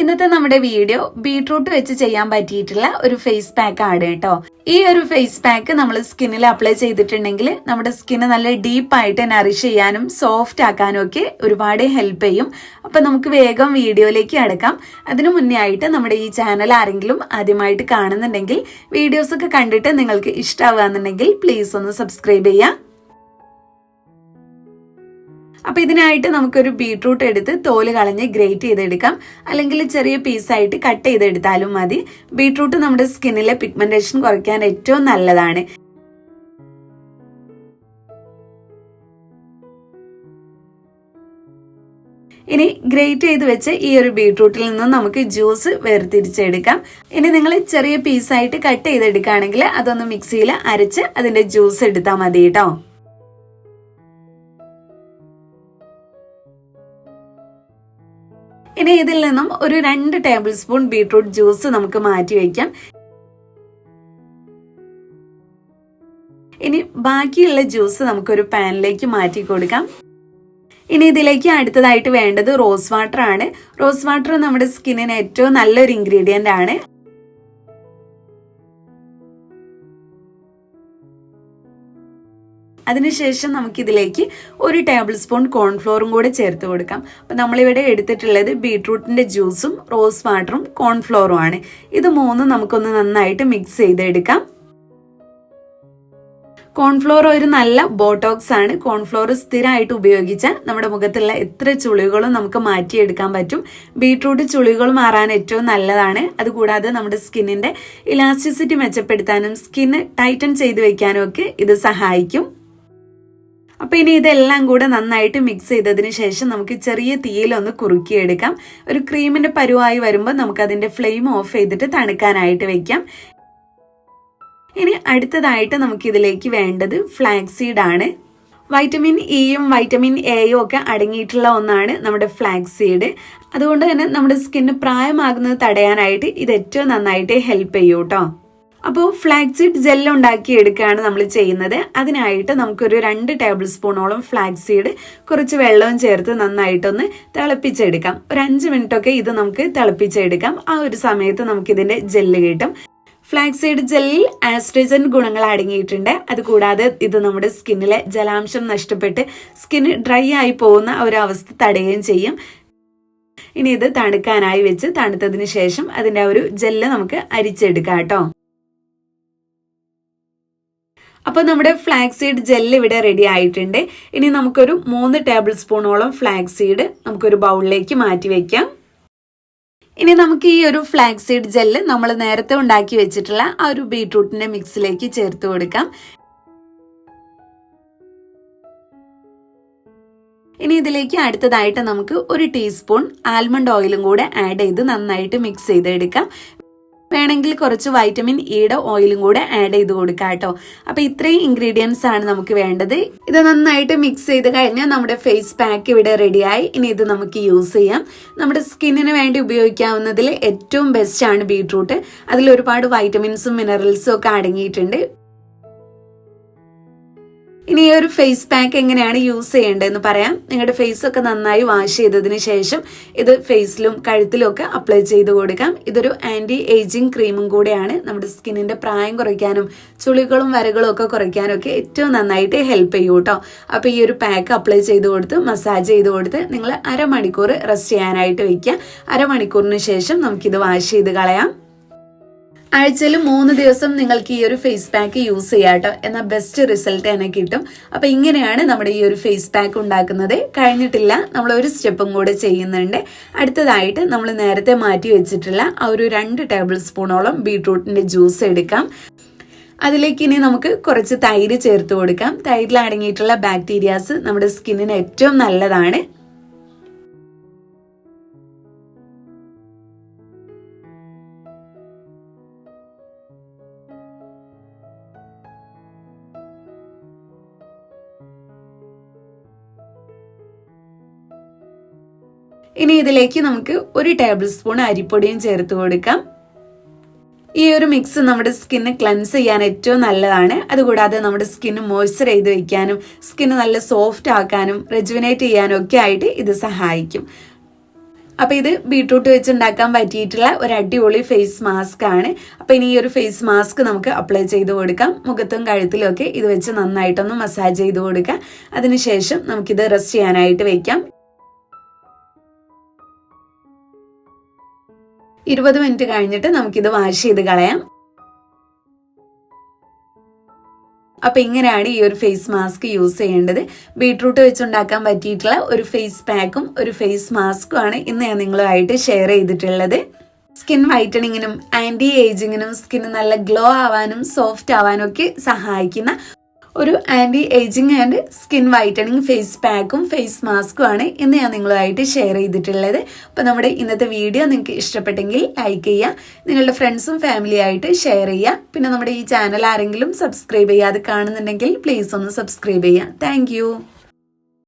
ഇന്നത്തെ നമ്മുടെ video beetroot വെച്ച് ചെയ്യാൻ പറ്റിയിട്ടുള്ള ഒരു ഫേസ് പാക്ക് ആണ് കേട്ടോ. ഈ ഒരു ഫേസ് പാക്ക് നമ്മൾ സ്കിന്നിൽ അപ്ലൈ ചെയ്തിട്ടുണ്ടെങ്കിൽ നമ്മുടെ സ്കിന്ന് നല്ല ഡീപ്പായിട്ട് നറിഷ് ചെയ്യാനും സോഫ്റ്റ് ആക്കാനും ഒക്കെ ഒരുപാട് ഹെൽപ്പ് ചെയ്യും. അപ്പൊ നമുക്ക് വേഗം വീഡിയോയിലേക്ക് അടക്കാം അതിനു മുന്നേ ആയിട്ട് നമ്മുടെ ഈ ചാനൽ ആരെങ്കിലും ആദ്യമായിട്ട് കാണുന്നുണ്ടെങ്കിൽ വീഡിയോസ് ഒക്കെ കണ്ടിട്ട് നിങ്ങൾക്ക് ഇഷ്ടമാകുന്നുണ്ടെങ്കിൽ പ്ലീസ് ഒന്ന് സബ്സ്ക്രൈബ് ചെയ്യാം അപ്പൊ ഇതിനായിട്ട് നമുക്കൊരു ബീട്രൂട്ട് എടുത്ത് തോൽ കളഞ്ഞ് ഗ്രേറ്റ് ചെയ്തെടുക്കാം. അല്ലെങ്കിൽ ചെറിയ പീസായിട്ട് കട്ട് ചെയ്തെടുത്താലും മതി. ബീട്രൂട്ട് നമ്മുടെ സ്കിന്നിലെ പിഗ്മെന്റേഷൻ കുറയ്ക്കാൻ ഏറ്റവും നല്ലതാണ്. ഇനി ഗ്രേറ്റ് ചെയ്ത് വെച്ച് ഈ ഒരു ബീട്രൂട്ടിൽ നിന്ന് നമുക്ക് ജ്യൂസ് വേർതിരിച്ചെടുക്കാം. ഇനി നിങ്ങൾ ചെറിയ പീസായിട്ട് കട്ട് ചെയ്തെടുക്കുകയാണെങ്കിൽ അതൊന്ന് മിക്സിയിൽ അരച്ച് അതിന്റെ ജ്യൂസ് എടുത്താൽ മതി കേട്ടോ ഇനി ഇതിൽ നിന്നും ഒരു രണ്ട് ടേബിൾ സ്പൂൺ ബീട്രൂട്ട് ജ്യൂസ് നമുക്ക് മാറ്റി വയ്ക്കാം. ഇനി ബാക്കിയുള്ള ജ്യൂസ് നമുക്കൊരു പാനിലേക്ക് മാറ്റി കൊടുക്കാം. ഇനി ഇതിലേക്ക് അടുത്തതായിട്ട് വേണ്ടത് റോസ് വാട്ടർ ആണ്. റോസ് വാട്ടർ നമ്മുടെ സ്കിന്നിന് ഏറ്റവും നല്ലൊരു ഇൻഗ്രീഡിയന്റ് ആണ്. അതിനുശേഷം നമുക്കിതിലേക്ക് ഒരു ടേബിൾ സ്പൂൺ കോൺഫ്ലോറും കൂടെ ചേർത്ത് കൊടുക്കാം. അപ്പം നമ്മളിവിടെ എടുത്തിട്ടുള്ളത് ബീട്രൂട്ടിന്റെ ജ്യൂസും റോസ് വാട്ടറും കോൺഫ്ലോറും ആണ്. ഇത് മൂന്നും നമുക്കൊന്ന് നന്നായിട്ട് മിക്സ് ചെയ്തെടുക്കാം. കോൺഫ്ലോർ ഒരു നല്ല ബോട്ടോക്സ് ആണ്. കോൺഫ്ലോർ സ്ഥിരമായിട്ട് ഉപയോഗിച്ചാൽ നമ്മുടെ മുഖത്തുള്ള എത്ര ചുളികളും നമുക്ക് മാറ്റിയെടുക്കാൻ പറ്റും. ബീട്രൂട്ട് ചുളികൾ മാറാൻ ഏറ്റവും നല്ലതാണ്. അതുകൂടാതെ നമ്മുടെ സ്കിന്നിന്റെ ഇലാസ്റ്റിസിറ്റി മെച്ചപ്പെടുത്താനും സ്കിന്ന് ടൈറ്റൻ ചെയ്ത് വെക്കാനും ഒക്കെ ഇത് സഹായിക്കും. അപ്പൊ ഇനി ഇതെല്ലാം കൂടെ നന്നായിട്ട് മിക്സ് ചെയ്തതിന് ശേഷം നമുക്ക് ചെറിയ തീയിലൊന്ന് കുറുക്കിയെടുക്കാം. ഒരു ക്രീമിന്റെ പരുവായി വരുമ്പോൾ നമുക്ക് അതിന്റെ ഫ്ലെയിം ഓഫ് ചെയ്തിട്ട് തണുക്കാനായിട്ട് വെക്കാം. ഇനി അടുത്തതായിട്ട് നമുക്ക് ഇതിലേക്ക് വേണ്ടത് ഫ്ലാക്സീഡ് ആണ്. വൈറ്റമിൻ ഇയും വൈറ്റമിൻ എയും ഒക്കെ അടങ്ങിയിട്ടുള്ള ഒന്നാണ് നമ്മുടെ ഫ്ലാക്സീഡ് അതുകൊണ്ട് തന്നെ നമ്മുടെ സ്കിന്ന് പ്രായമാകുന്നത് തടയാനായിട്ട് ഇത് ഏറ്റവും നന്നായിട്ട് ഹെൽപ്പ് ചെയ്യും അപ്പോൾ ഫ്ലാക്സീഡ് ജെൽ ഉണ്ടാക്കി എടുക്കുകയാണ് നമ്മൾ ചെയ്യുന്നത്. അതിനായിട്ട് നമുക്കൊരു രണ്ട് ടേബിൾ സ്പൂണോളം ഫ്ലാക്സീഡ് കുറച്ച് വെള്ളവും ചേർത്ത് നന്നായിട്ടൊന്ന് തിളപ്പിച്ചെടുക്കാം. ഒരു അഞ്ച് മിനിറ്റൊക്കെ ഇത് നമുക്ക് തിളപ്പിച്ചെടുക്കാം. ആ ഒരു സമയത്ത് നമുക്കിതിന്റെ ജെല്ല് കിട്ടും. ഫ്ലാക്സൈഡ് ജെല്ലിൽ ആസ്ട്രജൻ ഗുണങ്ങൾ അടങ്ങിയിട്ടുണ്ട്. അതുകൂടാതെ ഇത് നമ്മുടെ സ്കിന്നിലെ ജലാംശം നഷ്ടപ്പെട്ട് സ്കിൻ ഡ്രൈ ആയി പോകുന്ന ഒരു അവസ്ഥ തടയുകയും ചെയ്യും. ഇനി ഇത് തണുക്കാനായി വെച്ച് തണുത്തതിന് ശേഷം അതിന്റെ ഒരു ജെല്ല് നമുക്ക് അരിച്ചെടുക്കാം കേട്ടോ. അപ്പോൾ നമ്മുടെ ഫ്ലാക്സ് സീഡ് ജെല്ല് ഇവിടെ റെഡി ആയിട്ടുണ്ട്. ഇനി നമുക്കൊരു മൂന്ന് ടേബിൾ സ്പൂണോളം ഫ്ലാക്സ് സീഡ് നമുക്കൊരു ബൗളിലേക്ക് മാറ്റി വെക്കാം. ഇനി നമുക്ക് ഈ ഒരു ഫ്ലാക്സ് സീഡ് ജെല്ല് നമ്മൾ നേരത്തെ ഉണ്ടാക്കി വെച്ചിട്ടുള്ള ആ ഒരു ബീട്രൂട്ടിന്റെ മിക്സിലേക്ക് ചേർത്ത് കൊടുക്കാം. ഇനി ഇതിലേക്ക് അടുത്തതായിട്ട് നമുക്ക് ഒരു ടീസ്പൂൺ ആൽമണ്ട് ഓയിലും കൂടെ ആഡ് ചെയ്ത് നന്നായിട്ട് മിക്സ് ചെയ്തെടുക്കാം. വേണമെങ്കിൽ കുറച്ച് വൈറ്റമിൻ ഇയുടെ ഓയിലും കൂടെ ആഡ് ചെയ്ത് കൊടുക്കാം കേട്ടോ. അപ്പൊ ഇത്രയും ഇൻഗ്രീഡിയൻസ് ആണ് നമുക്ക് വേണ്ടത്. ഇത് നന്നായിട്ട് മിക്സ് ചെയ്ത് കഴിഞ്ഞാൽ നമ്മുടെ ഫേസ് പാക്ക് ഇവിടെ റെഡിയായി ഇനി ഇത് നമുക്ക് യൂസ് ചെയ്യാം. നമ്മുടെ സ്കിന്നിന് വേണ്ടി ഉപയോഗിക്കാവുന്നതിൽ ഏറ്റവും ബെസ്റ്റ് ആണ് ബീട്രൂട്ട് അതിൽ ഒരുപാട് വൈറ്റമിൻസും മിനറൽസും ഒക്കെ അടങ്ങിയിട്ടുണ്ട്. ഇനി ഈ ഒരു ഫേസ് പാക്ക് എങ്ങനെയാണ് യൂസ് ചെയ്യേണ്ടതെന്ന് പറയാം. നിങ്ങളുടെ ഫേസ് ഒക്കെ നന്നായി വാഷ് ചെയ്തതിന് ശേഷം ഇത് ഫേസിലും കഴുത്തിലും ഒക്കെ അപ്ലൈ ചെയ്ത് കൊടുക്കാം. ഇതൊരു ആന്റി ഏജിങ് ക്രീമും കൂടെയാണ്. നമ്മുടെ സ്കിന്നിന്റെ പ്രായം കുറയ്ക്കാനും ചുളികളും വരകളും ഒക്കെ കുറയ്ക്കാനും ഒക്കെ ഏറ്റവും നന്നായിട്ട് ഹെൽപ്പ് ചെയ്യും കേട്ടോ. അപ്പോൾ ഈ ഒരു പാക്ക് അപ്ലൈ ചെയ്ത് കൊടുത്ത് മസാജ് ചെയ്ത് കൊടുത്ത് നിങ്ങൾ അരമണിക്കൂർ റെസ്റ്റ് ചെയ്യാനായിട്ട് വയ്ക്കുക. അരമണിക്കൂറിന് ശേഷം നമുക്കിത് വാഷ് ചെയ്ത് കളയാം. ആഴ്ചയിൽ മൂന്ന് ദിവസം നിങ്ങൾക്ക് ഈ ഒരു ഫേസ് പാക്ക് യൂസ് ചെയ്യാം കേട്ടോ എന്നാൽ ബെസ്റ്റ് റിസൾട്ട് തന്നെ കിട്ടും. അപ്പോൾ ഇങ്ങനെയാണ് നമ്മുടെ ഈ ഒരു ഫേസ് പാക്ക് ഉണ്ടാക്കുന്നത്. കഴിഞ്ഞിട്ടില്ല നമ്മൾ ഒരു സ്റ്റെപ്പും കൂടെ ചെയ്യുന്നുണ്ട്. അടുത്തതായിട്ട് നമ്മൾ നേരത്തെ മാറ്റി വെച്ചിട്ടുള്ള ആ ഒരു രണ്ട് ടേബിൾ സ്പൂണോളം ബീട്രൂട്ടിന്റെ ജ്യൂസ് എടുക്കാം. അതിലേക്ക് ഇനി നമുക്ക് കുറച്ച് തൈര് ചേർത്ത് കൊടുക്കാം. തൈരിൽ അടങ്ങിയിട്ടുള്ള ബാക്ടീരിയാസ് നമ്മുടെ സ്കിന്നിന് ഏറ്റവും നല്ലതാണ്. ഇനി ഇതിലേക്ക് നമുക്ക് ഒരു ടേബിൾ സ്പൂൺ അരിപ്പൊടിയും ചേർത്ത് കൊടുക്കാം. ഈ ഒരു മിക്സ് നമ്മുടെ സ്കിന്ന് ക്ലെൻസ് ചെയ്യാൻ ഏറ്റവും നല്ലതാണ്. അതുകൂടാതെ നമ്മുടെ സ്കിന്ന് മോയ്സ്ചർ ചെയ്ത് വയ്ക്കാനും സ്കിന്ന് നല്ല സോഫ്റ്റ് ആക്കാനും റെജുവിനേറ്റ് ചെയ്യാനും ഒക്കെ ആയിട്ട് ഇത് സഹായിക്കും. അപ്പോൾ ഇത് ബീട്രൂട്ട് വെച്ച് ഉണ്ടാക്കാൻ പറ്റിയിട്ടുള്ള ഒരു അടിപൊളി ഫേസ് മാസ്ക് ആണ്. അപ്പോൾ ഇനി ഈ ഒരു ഫേസ് മാസ്ക് നമുക്ക് അപ്ലൈ ചെയ്ത് കൊടുക്കാം. മുഖത്തും കഴുത്തിലും ഒക്കെ ഇത് വെച്ച് നന്നായിട്ടൊന്ന് മസാജ് ചെയ്ത് കൊടുക്കാം. അതിനുശേഷം നമുക്കിത് റെസ്റ്റ് ചെയ്യാനായിട്ട് വെക്കാം. ഇരുപത് മിനിറ്റ് കഴിഞ്ഞിട്ട് നമുക്കിത് വാഷ് ചെയ്ത് കളയാം. അപ്പോൾ ഇങ്ങനെയാണ് ഈ ഒരു ഫേസ് മാസ്ക് യൂസ് ചെയ്യേണ്ടത്. ബീട്രൂട്ട് വെച്ചുണ്ടാക്കാൻ പറ്റിയിട്ടുള്ള ഒരു ഫേസ് പാക്കും ഒരു ഫേസ് മാസ്കും ആണ് ഇന്ന് ഞാൻ നിങ്ങളുമായിട്ട് ഷെയർ ചെയ്തിട്ടുള്ളത്. സ്കിൻ വൈറ്റണിങ്ങിനും ആന്റി ഏജിങ്ങിനും സ്കിൻ നല്ല ഗ്ലോ ആവാനും സോഫ്റ്റ് ആവാനും ഒക്കെ സഹായിക്കുന്ന ഒരു anti ageing and skin whitening face പാക്കും face മാസ്കും ആണ് ഇന്ന് ഞാൻ നിങ്ങളുമായിട്ട് ഷെയർ ചെയ്തിട്ടുള്ളത്. അപ്പോൾ നമ്മുടെ ഇന്നത്തെ വീഡിയോ നിങ്ങൾക്ക് ഇഷ്ടപ്പെട്ടെങ്കിൽ ലൈക്ക് ചെയ്യുക നിങ്ങളുടെ ഫ്രണ്ട്സും ഫാമിലിയായിട്ട് ഷെയർ ചെയ്യുക പിന്നെ നമ്മുടെ ഈ ചാനൽ ആരെങ്കിലും സബ്സ്ക്രൈബ് ചെയ്യാതെ കാണുന്നുണ്ടെങ്കിൽ പ്ലീസ് ഒന്ന് സബ്സ്ക്രൈബ് ചെയ്യുക താങ്ക്